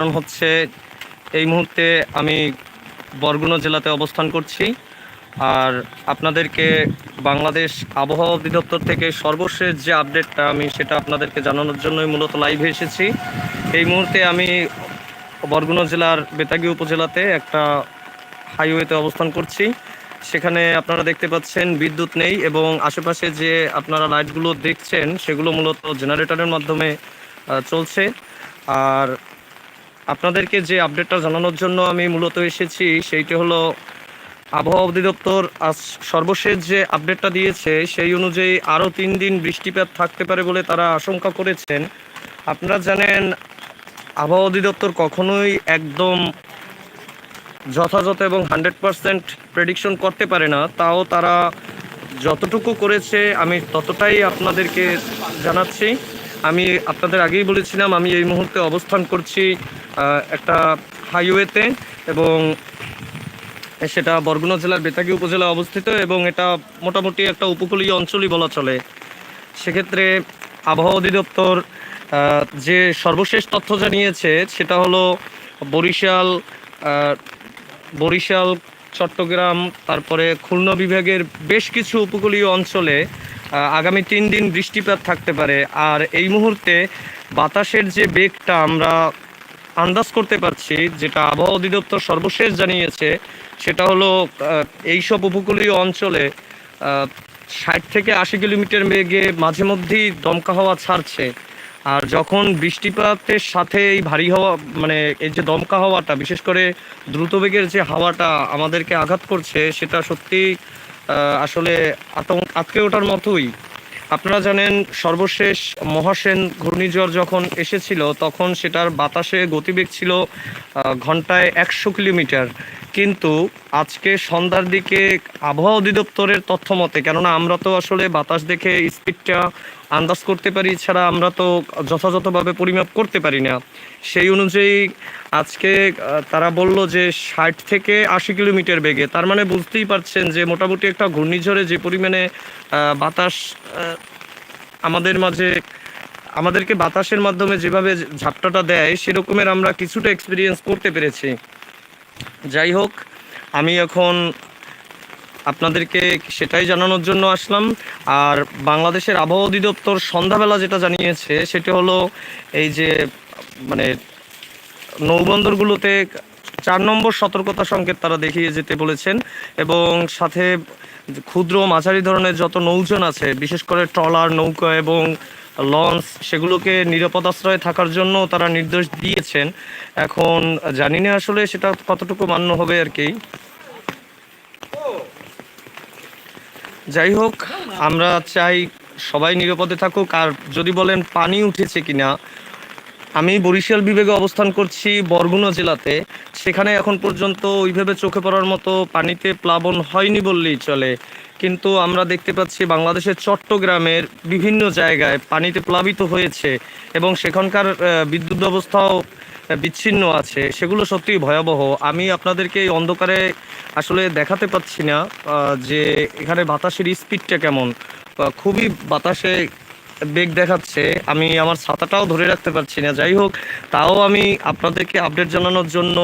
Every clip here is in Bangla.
কারণ হচ্ছে এই মুহূর্তে আমি বরগুনা জেলাতে অবস্থান করছি। আর আপনাদেরকে বাংলাদেশ আবহাওয়া অধিদপ্তর থেকে সর্বশেষ যে আপডেটটা আমি সেটা আপনাদেরকে জানানোর জন্যই মূলত লাইভে এসেছি। এই মুহূর্তে আমি বরগুনা জেলার বেতাগী উপজেলাতে একটা হাইওয়েতে অবস্থান করছি। সেখানে আপনারা দেখতে পাচ্ছেন বিদ্যুৎ নেই এবং আশেপাশে যে আপনারা লাইটগুলো দেখছেন সেগুলো মূলত জেনারেটরের মাধ্যমে চলছে। আর আপনাদেরকে যে আপডেটটা জানানোর জন্য আমি মূলত এসেছি, সেইটি হলো আবহাওয়া অধিদপ্তর আজ সর্বশেষ যে আপডেটটা দিয়েছে, সেই অনুযায়ী আরও তিন দিন বৃষ্টিপাত থাকতে পারে বলে তারা আশঙ্কা করেছেন। আপনারা জানেন, আবহাওয়া অধিদপ্তর কখনোই একদম যথাযথ এবং হান্ড্রেড পারসেন্ট প্রেডিকশন করতে পারে না। তাও তারা যতটুকু করেছে, আমি ততটাই আপনাদেরকে জানাচ্ছি। আমি আপনাদের আগেই বলেছিলাম, আমি এই মুহূর্তে অবস্থান করছি একটা হাইওয়েতে এবং সেটা বরগুনা জেলার বেতাগী উপজেলায় অবস্থিত এবং এটা মোটামুটি একটা উপকূলীয় অঞ্চলই বলা চলে। সেক্ষেত্রে আবহাওয়া অধিদপ্তর যে সর্বশেষ তথ্য জানিয়েছে সেটা হলো বরিশাল বরিশাল, চট্টগ্রাম, তারপরে খুলনা বিভাগের বেশ কিছু উপকূলীয় অঞ্চলে আগামী তিন দিন বৃষ্টিপাত থাকতে পারে। আর এই মুহূর্তে বাতাসের যে বেগটা আমরা আন্দাজ করতে পারছি, যেটা আবহাওয়া অধিদপ্তর সর্বশেষ জানিয়েছে, সেটা হলো এইসব উপকূলীয় অঞ্চলে ষাট থেকে আশি কিলোমিটার বেগে মাঝে মধ্যেই দমকা হাওয়া ছাড়ছে। আর যখন বৃষ্টিপাতের সাথে এই ভারী হাওয়া মানে এই যে দমকা হাওয়াটা, বিশেষ করে দ্রুত বেগের যে হাওয়াটা আমাদেরকে আঘাত করছে, সেটা সত্যি আসলে আতঙ্ক আটকে ওঠার মতোই। আপনারা জানেন, সর্বশেষ মহাসেন ঘূর্ণিঝড় যখন এসেছিল, তখন সেটার বাতাসে গতিবেগ ছিল ঘন্টায় একশো কিলোমিটার। কিন্তু আজকে সন্ধ্যার দিকে আবহাওয়া অধিদপ্তরের তথ্য মতে, কেননা আমরা তো আসলে বাতাস দেখে স্পিডটা আন্দাজ করতে পারি ছাড়া আমরা তো যথাযথভাবে পরিমাপ করতে পারি না। সেই অনুযায়ী আজকে তারা বলল যে ষাট থেকে আশি কিলোমিটার বেগে। তার মানে বুঝতেই পারছেন যে মোটামুটি একটা ঘূর্ণিঝড়ে যে পরিমাণে বাতাস আমাদের মাঝে, আমাদেরকে বাতাসের মাধ্যমে যেভাবে ঝাপটাটা দেয়, সেরকমের আমরা কিছুটা এক্সপিরিয়েন্স করতে পেরেছি। যাই হোক, আমি এখন আপনাদেরকে সেটাই জানানোর জন্য আসলাম। আর বাংলাদেশের আবহাওয়া অধিদপ্তর সন্ধ্যাবেলা যেটা জানিয়েছে, সেটা হলো এই যে মানে নৌবন্দরগুলোতে চার নম্বর সতর্কতা সংকেত তারা দেখিয়ে যেতে বলেছেন এবং সাথে ক্ষুদ্র মাঝারি ধরনের যত নৌজন আছে, বিশেষ করে ট্রলার, নৌকা এবং লঞ্চ, সেগুলোকে নিরাপদ আশ্রয়ে থাকার জন্য তারা নির্দেশ দিয়েছেন। এখন জানি না আসলে সেটা কতটুকু মান্য হবে আর কি। যাই হোক, আমরা চাই সবাই নিরাপদে থাকুক। আর যদি বলেন পানি উঠেছে কিনা আমি বরিশাল বিভাগে অবস্থান করছি বরগুনা জেলাতে। সেখানে এখন পর্যন্ত ওইভাবে চোখে পড়ার মতো পানিতে প্লাবন হয়নি বললেই চলে। কিন্তু আমরা দেখতে পাচ্ছি বাংলাদেশের চট্টগ্রামের বিভিন্ন জায়গায় পানিতে প্লাবিত হয়েছে এবং সেখানকার বিদ্যুৎ ব্যবস্থাও বিচ্ছিন্ন আছে। সেগুলো সত্যিই ভয়াবহ। আমি আপনাদেরকে এই অন্ধকারে আসলে দেখাতে পাচ্ছি না যে এখানে বাতাসের স্পিডটা কেমন। খুবই বাতাসে বেগ দেখাচ্ছে, আমি আমার ছাতাটাও ধরে রাখতে পারছি না। যাই হোক, তাও আমি আপনাদেরকে আপডেট জানানোর জন্য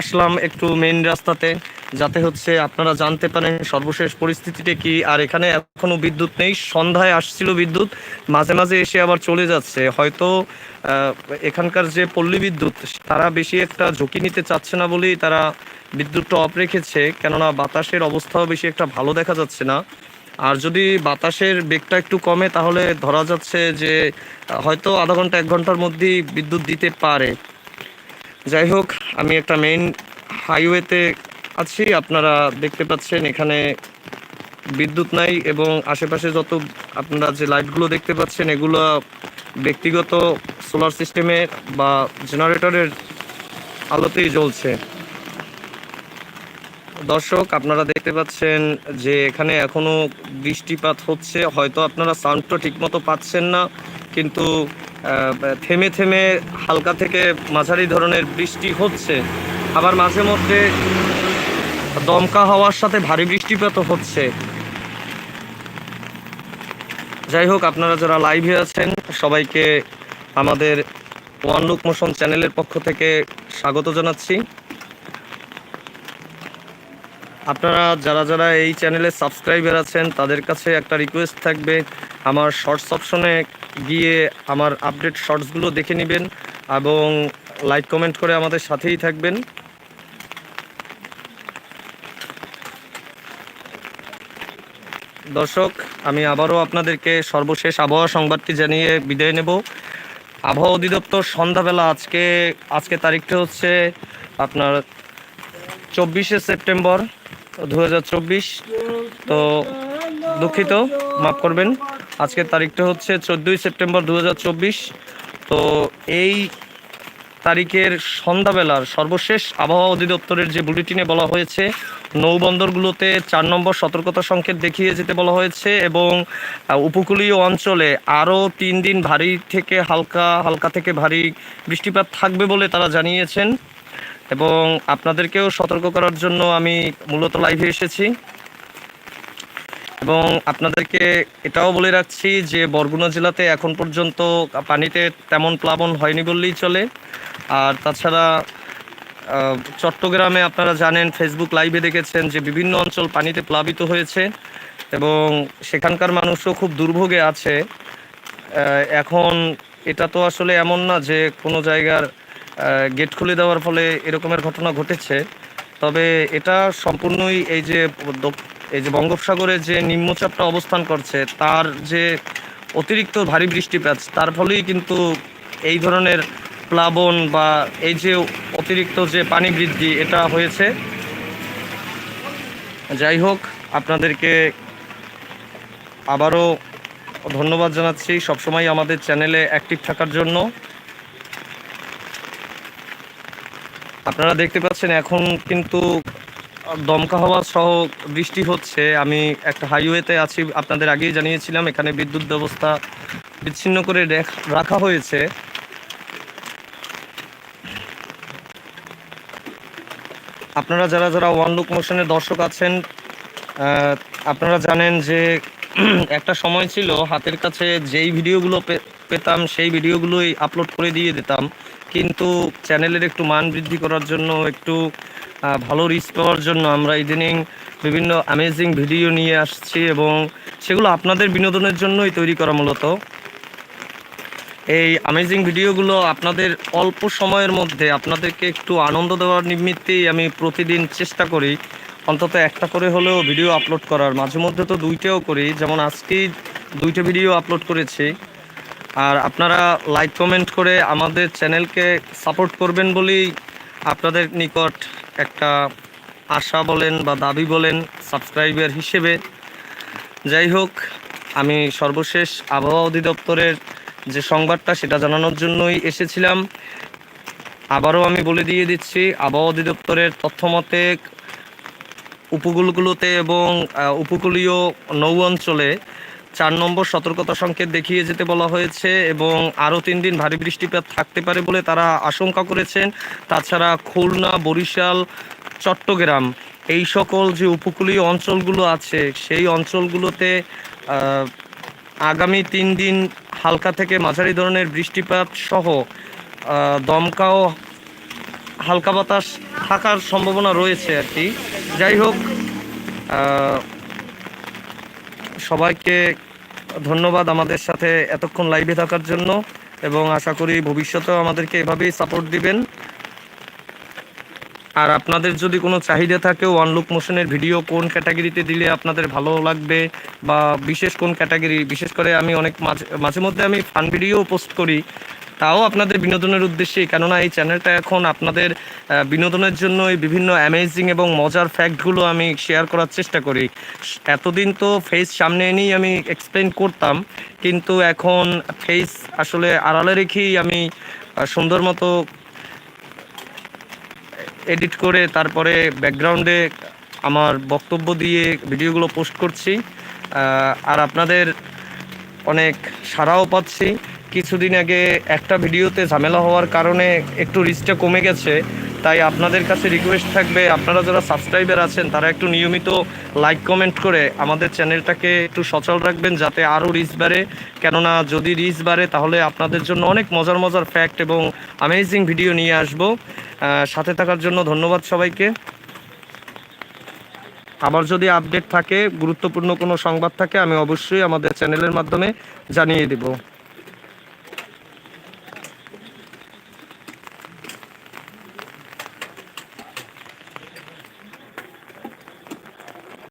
আসলাম একটু মেইন রাস্তাতে, যাতে হচ্ছে আপনারা জানতে পারেন সর্বশেষ পরিস্থিতিটা কি। আর এখানে এখনও বিদ্যুৎ নেই, সন্ধ্যায় আসছিল বিদ্যুৎ, মাঝে মাঝে এসে আবার চলে যাচ্ছে। হয়তো এখানকার যে পল্লী বিদ্যুৎ, তারা বেশি একটা ঝুঁকি নিতে চাচ্ছে না বলেই তারা বিদ্যুৎটা অফ রেখেছে। কেননা বাতাসের অবস্থাও বেশি একটা ভালো দেখা যাচ্ছে না। আর যদি বাতাসের বেগটা একটু কমে, তাহলে ধরা যাচ্ছে যে, হয়তো আধা ঘণ্টা, এক ঘণ্টার মধ্যেই বিদ্যুৎ দিতে পারে। যাই হোক, আমি একটা মেইন হাইওয়েতে আছি। আপনারা দেখতে পাচ্ছেন, এখানে বিদ্যুৎ নাই এবং আশেপাশে যত আপনারা যে লাইটগুলো দেখতে পাচ্ছেন, এগুলো ব্যক্তিগত সোলার সিস্টেমের বা জেনারেটরের আলোতেই জ্বলছে। দর্শক, আপনারা দেখতে পাচ্ছেন যে এখানে এখনও বৃষ্টিপাত হচ্ছে। হয়তো আপনারা সাউন্ডটা ঠিকমতো পাচ্ছেন না, কিন্তু থেমে থেমে হালকা থেকে মাঝারি ধরনের বৃষ্টি হচ্ছে। আবার মাঝে মধ্যে দমকা হওয়ার সাথে ভারী বৃষ্টিপাতও হচ্ছে। যাই হোক, আপনারা যারা লাইভে আছেন, সবাইকে আমাদের ওয়ান লুক মোশন চ্যানেলের পক্ষ থেকে স্বাগত জানাচ্ছি। আপনারা যারা যারা এই চ্যানেলে সাবস্ক্রাইবার আছেন, তাদের কাছে একটা রিকোয়েস্ট থাকবে। আমার শর্টস অপশনে গিয়ে আমার আপডেট শর্টসগুলো দেখে নেবেন এবং লাইক কমেন্ট করে আমাদের সাথেই থাকবেন। দর্শক, আমি আবারও আপনাদেরকে সর্বশেষ আবহাওয়া সংবাদটি জানিয়ে বিদায় নেব। আবহাওয়া অধিদপ্তর সন্ধ্যাবেলা আজকে আজকে তারিখটা হচ্ছে আপনার চব্বিশে সেপ্টেম্বর। দু হাজার চব্বিশ। তো দুঃখিত, মাফ করবেন। আজকের তারিখটা হচ্ছে চোদ্দোই সেপ্টেম্বর দু হাজার চব্বিশ। তো এই তারিখের সন্ধ্যাবেলার সর্বশেষ আবহাওয়া অধিদপ্তরের যে বুলেটিনে বলা হয়েছে, নৌবন্দরগুলোতে চার নম্বর সতর্কতা সংকেত দেখিয়ে যেতে বলা হয়েছে এবং উপকূলীয় অঞ্চলে আরও তিন দিন ভারী থেকে হালকা হালকা থেকে ভারী বৃষ্টিপাত থাকবে বলে তারা জানিয়েছেন। এবং আপনাদেরকেও সতর্ক করার জন্য আমি মূলত লাইভে এসেছি। এবং আপনাদেরকে এটাও বলে রাখছি যে বরগুনা জেলাতে এখন পর্যন্ত পানিতে তেমন প্লাবন হয়নি বললেই চলে। আর তাছাড়া চট্টগ্রামে আপনারা জানেন ফেসবুক লাইভে দেখেছেন যে বিভিন্ন অঞ্চল পানিতে প্লাবিত হয়েছে এবং সেখানকার মানুষও খুব দুর্ভোগে আছে। এখন এটা তো আসলে এমন না যে কোনো জায়গার গেট খুলে দেওয়ার ফলে এরকমের ঘটনা ঘটেছে। তবে এটা সম্পূর্ণই এই যে এই যে বঙ্গোপসাগরে যে নিম্নচাপটা অবস্থান করছে, তার যে অতিরিক্ত ভারী বৃষ্টিপাত, তার ফলেই কিন্তু এই ধরনের প্লাবন বা এই যে অতিরিক্ত যে পানি বৃদ্ধি, এটা হয়েছে। যাই হোক, আপনাদেরকে আবারও ধন্যবাদ জানাচ্ছি। সবসময় আমাদের চ্যানেলে অ্যাক্টিভ থাকার জন্য। আপনারা দেখতে পাচ্ছেন এখন কিন্তু দমকা হওয়া সহ বৃষ্টি হচ্ছে। আমি একটা হাইওয়েতে আছি, আপনাদের আগেই জানিয়েছিলাম, এখানে বিদ্যুৎ ব্যবস্থা বিচ্ছিন্ন করে রাখা হয়েছে। আপনারা যারা যারা ওয়ান লুক মোশনের দর্শক আছেন আপনারা জানেন যে একটা সময় ছিল, হাতের কাছে যেই ভিডিওগুলো পেতাম, সেই ভিডিওগুলোই আপলোড করে দিয়ে দিতাম। কিন্তু চ্যানেলের একটু মান বৃদ্ধি করার জন্য, একটু ভালো রিচ পাওয়ার জন্য আমরা ইদানিং বিভিন্ন অ্যামেজিং ভিডিও নিয়ে আসছি এবং সেগুলো আপনাদের বিনোদনের জন্যই তৈরি করা মূলত। এই অ্যামেজিং ভিডিওগুলো আপনাদের অল্প সময়ের মধ্যে আপনাদেরকে একটু আনন্দ দেওয়ার নিমিত্তেই আমি প্রতিদিন চেষ্টা করি। অন্তত একটা করে হলেও ভিডিও আপলোড করার। মাঝে মধ্যে তো দুইটাও করি। যেমন আজকেই দুইটা ভিডিও আপলোড করেছি। আর আপনারা লাইক, কমেন্ট করে আমাদের চ্যানেলকে সাপোর্ট করবেন বলেই আপনাদের নিকট একটা আশা বলেন বা দাবি বলেন সাবস্ক্রাইবার হিসেবে। যাই হোক, আমি সর্বশেষ আবহাওয়া অধিদপ্তরের যে সংবাদটা সেটা জানানোর জন্যই এসেছিলাম। আবারও আমি বলে দিয়ে দিচ্ছি, আবহাওয়া অধিদপ্তরের তথ্যমতে উপকূলগুলোতে এবং উপকূলীয় নৌ অঞ্চলে চার নম্বর সতর্কতা সংকেত দেখিয়ে যেতে বলা হয়েছে এবং আরও তিন দিন ভারী বৃষ্টিপাত থাকতে পারে বলে তারা আশঙ্কা করেছেন। তাছাড়া খুলনা বরিশাল চট্টগ্রাম এই সকল যে উপকূলীয় অঞ্চলগুলো আছে সেই অঞ্চলগুলোতে আগামী তিন দিন হালকা থেকে মাঝারি ধরনের বৃষ্টিপাত সহ আহ, দমকা ও হালকা বাতাস থাকার সম্ভাবনা রয়েছে আর কি। যাই হোক সবাইকে ধন্যবাদ আমাদের সাথে এতক্ষণ লাইভে থাকার জন্য এবং আশা করি ভবিষ্যতেও আমাদেরকে এভাবেই সাপোর্ট দিবেন। আর আপনাদের যদি কোনো চাহিদা থাকে ওয়ান লুক মোশনের ভিডিও কোন ক্যাটাগরিতে দিলে আপনাদের ভালো লাগবে বা বিশেষ কোন ক্যাটাগরি বিশেষ করে আমি অনেক মাঝে মাঝে মধ্যে আমি ফান ভিডিও পোস্ট করি তাও আপনাদের বিনোদনের উদ্দেশ্যেই। কেননা এই চ্যানেলটা এখন আপনাদের বিনোদনের জন্য বিভিন্ন অ্যামেজিং এবং মজার ফ্যাক্টগুলো আমি শেয়ার করার চেষ্টা করি। এতদিন তো ফেস সামনে এনেই আমি এক্সপ্লেন করতাম, কিন্তু এখন ফেস আসলে আড়ালে রেখেই আমি সুন্দর মতো এডিট করে তারপরে ব্যাকগ্রাউন্ডে আমার বক্তব্য দিয়ে ভিডিওগুলো পোস্ট করছি। আর আপনাদের অনেক সাড়াও পাচ্ছি। কিছুদিন আগে একটা ভিডিওতে ঝামেলা হওয়ার কারণে একটু রিচটা কমে গেছে। তাই আপনাদের কাছে রিকোয়েস্ট থাকবে, আপনারা যারা সাবস্ক্রাইবার আছেন, তারা একটু নিয়মিত লাইক কমেন্ট করে আমাদের চ্যানেলটাকে একটু সচল রাখবেন যাতে আরও রিচ বাড়ে। কেননা যদি রিচ বাড়ে, তাহলে আপনাদের জন্য অনেক মজার মজার ফ্যাক্ট এবং অ্যামেজিং ভিডিও নিয়ে আসব। সাথে থাকার জন্য ধন্যবাদ সবাইকে। আবার যদি আপডেট থাকে, গুরুত্বপূর্ণ কোনো সংবাদ থাকে, আমি অবশ্যই আমাদের চ্যানেলের মাধ্যমে জানিয়ে দেব।